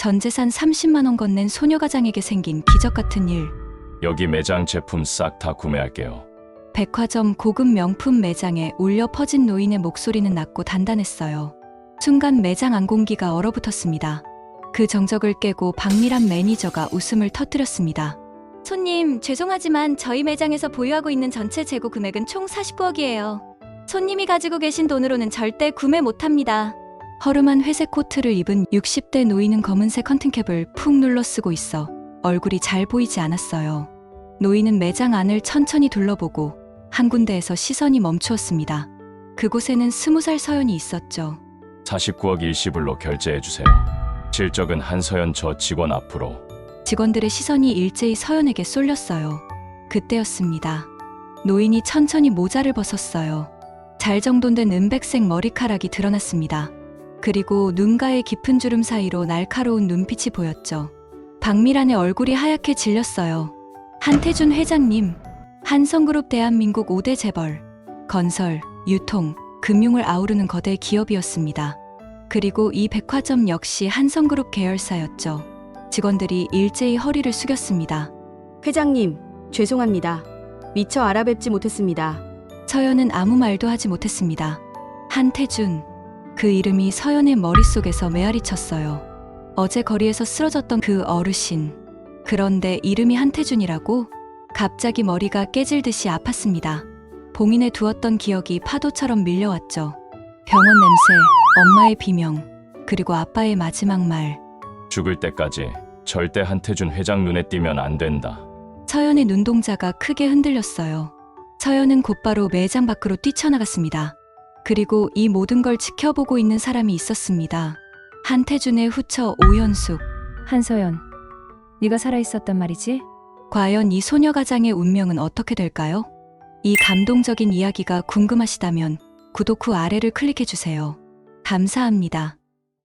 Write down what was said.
전 재산 30만 원 건넨 소녀가장에게 생긴 기적 같은 일. 여기 매장 제품 싹 다 구매할게요. 백화점 고급 명품 매장에 울려 퍼진 노인의 목소리는 낮고 단단했어요. 순간 매장 안공기가 얼어붙었습니다. 그 정적을 깨고 박미란 매니저가 웃음을 터뜨렸습니다. 손님, 죄송하지만 저희 매장에서 보유하고 있는 전체 재고 금액은 총 49억이에요. 손님이 가지고 계신 돈으로는 절대 구매 못합니다. 허름한 회색 코트를 입은 60대 노인은 검은색 커튼캡을 푹 눌러 쓰고 있어 얼굴이 잘 보이지 않았어요. 노인은 매장 안을 천천히 둘러보고 한 군데에서 시선이 멈추었습니다. 그곳에는 스무 살 서연이 있었죠. 49억 일시불로 결제해 주세요. 실적은 한서연 저 직원 앞으로. 직원들의 시선이 일제히 서연에게 쏠렸어요. 그때였습니다. 노인이 천천히 모자를 벗었어요. 잘 정돈된 은백색 머리카락이 드러났습니다. 그리고 눈가의 깊은 주름 사이로 날카로운 눈빛이 보였죠. 박미란의 얼굴이 하얗게 질렸어요. 한태준 회장님, 한성그룹 대한민국 5대 재벌, 건설, 유통, 금융을 아우르는 거대 기업이었습니다. 그리고 이 백화점 역시 한성그룹 계열사였죠. 직원들이 일제히 허리를 숙였습니다. 회장님, 죄송합니다. 미처 알아뵙지 못했습니다. 서연은 아무 말도 하지 못했습니다. 한태준. 그 이름이 서연의 머릿속에서 메아리 쳤어요. 어제 거리에서 쓰러졌던 그 어르신. 그런데 이름이 한태준이라고? 갑자기 머리가 깨질 듯이 아팠습니다. 봉인해 두었던 기억이 파도처럼 밀려왔죠. 병원 냄새, 엄마의 비명, 그리고 아빠의 마지막 말. 죽을 때까지 절대 한태준 회장 눈에 띄면 안 된다. 서연의 눈동자가 크게 흔들렸어요. 서연은 곧바로 매장 밖으로 뛰쳐나갔습니다. 그리고 이 모든 걸 지켜보고 있는 사람이 있었습니다. 한태준의 후처 오연숙. 한서연, 네가 살아있었단 말이지? 과연 이 소녀 가장의 운명은 어떻게 될까요? 이 감동적인 이야기가 궁금하시다면 구독 후 아래를 클릭해 주세요. 감사합니다.